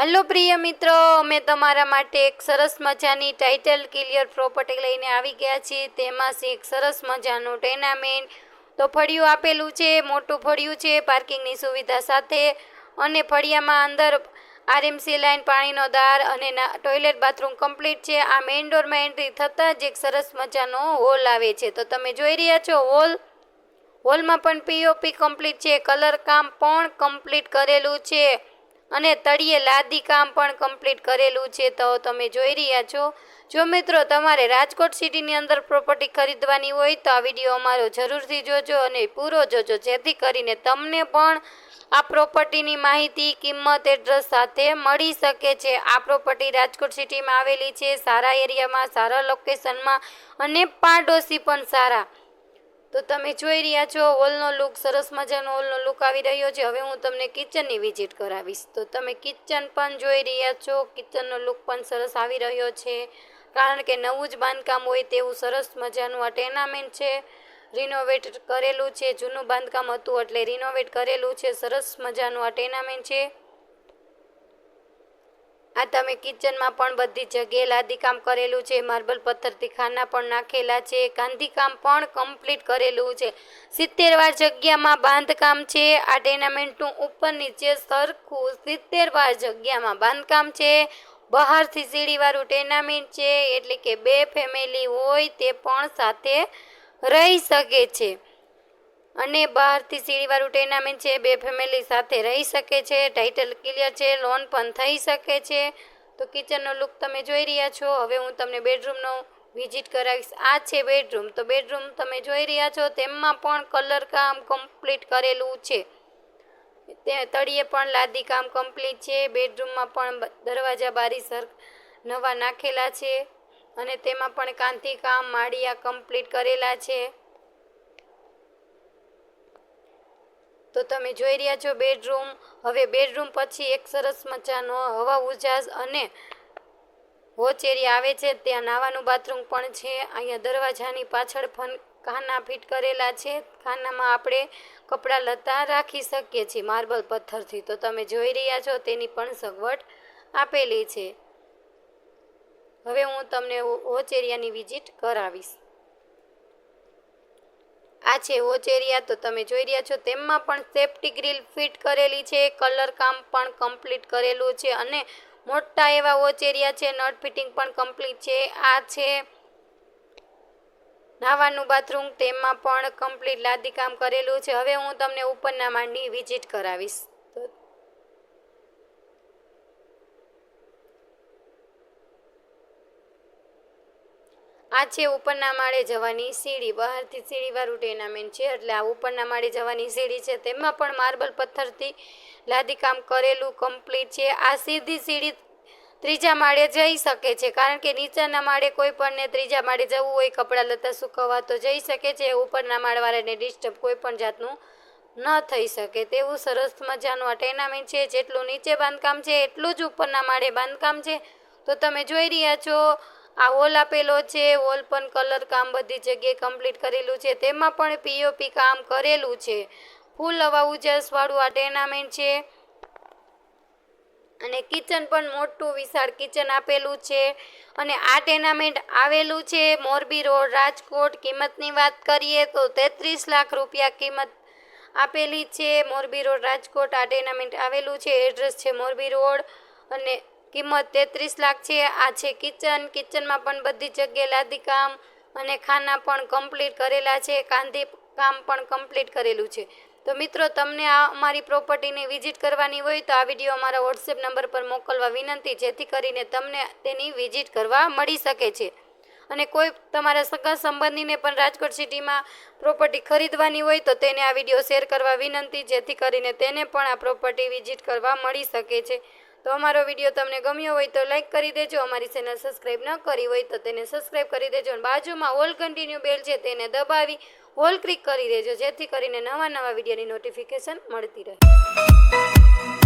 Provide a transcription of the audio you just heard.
Hello પ્રિય મિત્રો, અમે તમારા માટે એક સરસ મજાની ટાઇટલ ક્લિયર પ્રોપર્ટી લઈને આવી ગયા છીએ. તેમાં છે એક સરસ મજાનું ટેનામેન્ટ તો ફળિયું આપેલું છે, મોટું ફળિયું છે પાર્કિંગની સુવિધા સાથે. અને ફળિયામાં અંદર આરએમસી લાઇન પાણીનો દાર અને ટોયલેટ બાથરૂમ કમ્પ્લીટ છે. આ મેઇન ડોરમાં એન્ટ્રી થતાં જ એક સરસ મજાનો હોલ આવે છે. તો તમે જોઈ રહ્યા છો હોલ હોલમાં પણ પીઓપી કમ્પ્લીટ છે. કલર કામ પણ કમ્પ્લીટ કરેલું છે. અને તળિયે લાદી કામ પણ કમ્પ્લીટ કરેલું છે, તો તમે જોઈ રહ્યા છો. જો મિત્રો તમારે રાજકોટ સિટીની અંદર પ્રોપર્ટી ખરીદવાની હોય, તો આ વીડિયો અમારો જરૂરથી જોજો અને પૂરો જોજો, જેથી કરીને તમને પણ આ પ્રોપર્ટીની માહિતી, કિંમત એડ્રેસ સાથે મળી શકે છે. આ પ્રોપર્ટી રાજકોટ સિટીમાં આવેલી છે, સારા એરિયામાં સારા લોકેશનમાં અને પાડોશી પણ સારા. તો તમે જોઈ રહ્યા છો હોલનો લુક સરસ મજાનો હોલનો લુક આવી રહ્યો છે. હવે હું તમને કિચનની વિઝિટ કરાવીશ. તો તમે કિચન પણ જોઈ રહ્યા છો કિચનનો લુક પણ સરસ આવી રહ્યો છે. કારણ કે નવું જ બાંધકામ હોય તેવું સરસ મજાનું આ ટેનામેન્ટ છે. રિનોવેટ કરેલું છે, જૂનું બાંધકામ હતું એટલે રિનોવેટ કરેલું છે, સરસ મજાનું આ ટેનામેન્ટ છે. આ તમે કિચનમાં પણ બધી જગ્યાએ લાદીકામ કરેલું છે. માર્બલ પથ્થરથી ખાના પણ નાખેલા છે. કાંધીકામ પણ કમ્પ્લીટ કરેલું છે. સિત્તેર વાર જગ્યામાં બાંધકામ છે. આ ટેનામેન્ટનું ઉપર નીચે સરખું સિત્તેર વાર જગ્યામાં બાંધકામ છે. બહારથી સીડીવાળું ટેનામેન્ટ છે. એટલે કે બે ફેમિલી હોય તે પણ સાથે રહી શકે છે. અને બહારથી સીડીવાળું ટેનામેન્ટ છે, બે ફેમિલી સાથે રહી શકે છે ટાઇટલ ક્લિયર છે લોન પણ થઈ શકે છે. તો કિચનનો લુક તમે જોઈ રહ્યા છો. હવે હું તમને બેડરૂમનો વિઝિટ કરાવીશ. આ છે બેડરૂમ તો બેડરૂમ તમે જોઈ રહ્યા છો, તેમાં પણ કલર કામ કમ્પ્લીટ કરેલું છે. તે તળિયે પણ લાદી કામ કમ્પ્લીટ છે. બેડરૂમમાં પણ દરવાજા બારી સર, નવા નાખેલા છે. અને તેમાં પણ કાંતિ કામ, માળિયા કમ્પ્લીટ કરેલા છે. તો તમે જોઈ રહ્યા છો બેડરૂમ. હવે બેડરૂમ પછી એક સરસ મજાનો હવા ઉજાસ અને એરિયા આવે છે. ત્યાં નાવાનું બાથરૂમ પણ છે. અહીંયા દરવાજાની પાછળ પણ ખાના ફિટ કરેલા છે. ખાનામાં આપણે કપડાં લતા રાખી શકીએ છીએ માર્બલ પથ્થરથી. તો તમે જોઈ રહ્યા છો તેની પણ સગવડ આપેલી છે. હવે હું તમને હોચેરિયાની વિઝિટ કરાવીશ. આ છે વોચ એરિયા તો તમે જોઈ રહ્યા છો તેમાં પણ સેફટી ગ્રીલ ફિટ કરેલી છે, કલર કામ પણ કમ્પ્લીટ કરેલું છે અને મોટા એવા વોચ એરિયા છે નટ ફિટિંગ પણ કમ્પ્લીટ છે. આ છે નાવાનું બાથરૂમ, તેમાં પણ કમ્પ્લીટ લાદી કામ કરેલું છે. હવે હું તમને ઉપરના માંડી વિઝિટ કરાવીશ. આ છે ઉપરના માળે જવાની સીડી, બહારથી સીડીવાળું ટેનામેન્ટ છે, એટલે આ ઉપરના માળે જવાની સીડી છે, તેમાં પણ માર્બલ પથ્થરથી લાદીકામ કરેલું કમ્પ્લીટ છે. આ સીધી સીડી ત્રીજા માળે જઈ શકે છે, કારણ કે નીચેના માળે કોઈ પણને ત્રીજા માળે જવું હોય, કપડાં લતા સુકવવા, તો જઈ શકે છે. ઉપરના માળવાળાને ડિસ્ટર્બ કોઈ પણ જાતનું ન થઈ શકે. તેવું સરસ મજાનું આ ટેનામેન્ટ છે, જેટલું નીચે બાંધકામ છે, એટલું જ ઉપરના માળે બાંધકામ છે. તો તમે જોઈ રહ્યા છો આ હોલ આપેલો છે હોલ પણ કલર કામ બધી જગ્યાએ કમ્પ્લીટ કરેલું છે. તેમાં પણ પીઓપી કામ કરેલું છે. ફૂલ હવા ઉજાસવાળું આ ટેનામેન્ટ છે. અને કિચન પણ મોટું વિશાળ કિચન આપેલું છે. અને આ ટેનામેન્ટ આવેલું છે મોરબી રોડ, રાજકોટ. કિંમતની વાત કરીએ તો તેત્રીસ લાખ રૂપિયા કિંમત આપેલી છે. મોરબી રોડ, રાજકોટ. આ ટેનામેન્ટ આવેલું છે. એડ્રેસ છે મોરબી રોડ. અને કિંમત તેત્રીસ લાખ છે. આ છે કિચન. કિચનમાં પણ બધી જગ્યાએ લાદી કામ અને ખાના પણ કમ્પ્લીટ કરેલા છે. કાંધી કામ પણ કમ્પ્લીટ કરેલું છે. તો મિત્રો, તમને આ અમારી પ્રોપર્ટીની વિઝિટ કરવાની હોય તો આ વીડિયો અમારા વોટ્સએપ નંબર પર મોકલવા વિનંતી, જેથી કરીને તમને તેની વિઝિટ કરવા મળી શકે છે. અને કોઈ તમારા સગા સંબંધીને પણ રાજકોટ સિટીમાં પ્રોપર્ટી ખરીદવાની હોય તો તેને આ વીડિયો શેર કરવા વિનંતી, જેથી કરીને તેને પણ આ પ્રોપર્ટી વિઝિટ કરવા મળી શકે છે. તો અમારો વીડિયો તમને ગમ્યો હોય તો લાઇક કરી દેજો. અમારી ચેનલ સબસ્ક્રાઈબ ન કરી હોય તો તેને સબસ્ક્રાઈબ કરી દેજો અને બાજુમાં ઓલ કન્ટિન્યુ બેલ છે તેને દબાવી ઓલ ક્લિક કરી દેજો જેથી કરીને નવા નવા વિડીયોની નોટિફિકેશન મળતી રહે.